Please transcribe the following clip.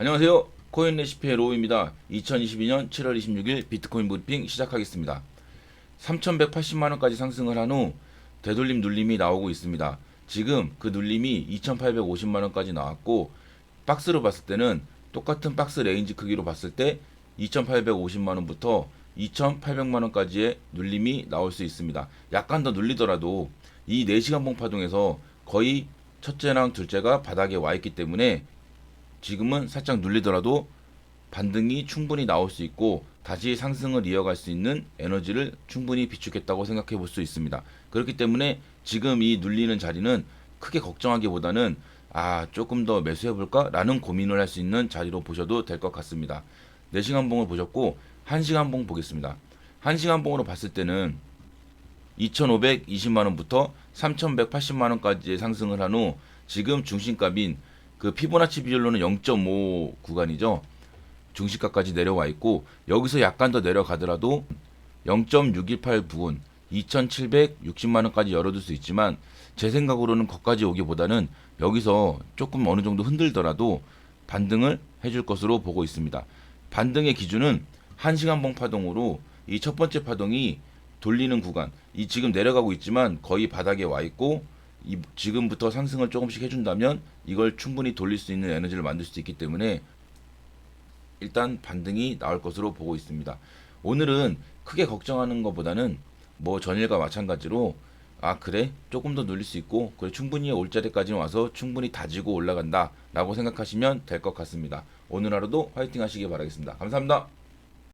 안녕하세요. 코인 레시피의 로우입니다. 2022년 7월 26일 비트코인 브리핑 시작하겠습니다. 3,180만 원까지 상승을 한 후 되돌림 눌림이 나오고 있습니다. 지금 그 눌림이 2,850만 원까지 나왔고 박스로 봤을 때는 똑같은 박스 레인지 크기로 봤을 때 2,850만 원부터 2,800만 원까지의 눌림이 나올 수 있습니다. 약간 더 눌리더라도 이 4시간 봉파동에서 거의 첫째랑 둘째가 바닥에 와 있기 때문에 지금은 살짝 눌리더라도 반등이 충분히 나올 수 있고 다시 상승을 이어갈 수 있는 에너지를 충분히 비축했다고 생각해 볼 수 있습니다. 그렇기 때문에 지금 이 눌리는 자리는 크게 걱정하기보다는 아 조금 더 매수해 볼까 라는 고민을 할 수 있는 자리로 보셔도 될 것 같습니다. 4시간 봉을 보셨고 1시간 봉 보겠습니다. 1시간 봉으로 봤을 때는 2,520만 원부터 3,180만 원까지의 상승을 한 후 지금 중심값인 그 피보나치 비율로는 0.5 구간이죠. 중심가까지 내려와 있고 여기서 약간 더 내려가더라도 0.618 부근 2,760만 원까지 열어둘 수 있지만 제 생각으로는 거기까지 오기보다는 여기서 조금 어느 정도 흔들더라도 반등을 해줄 것으로 보고 있습니다. 반등의 기준은 1시간 봉 파동으로 이 첫 번째 파동이 돌리는 구간 이 지금 내려가고 있지만 거의 바닥에 와 있고 이 지금부터 상승을 조금씩 해준다면 이걸 충분히 돌릴 수 있는 에너지를 만들 수 있기 때문에 일단 반등이 나올 것으로 보고 있습니다. 오늘은 크게 걱정하는 것보다는 뭐 전일과 마찬가지로 아 그래 조금 더 눌릴 수 있고 그래 충분히 올 자리까지는 와서 충분히 다지고 올라간다라고 생각하시면 될 것 같습니다. 오늘 하루도 화이팅 하시기 바라겠습니다. 감사합니다.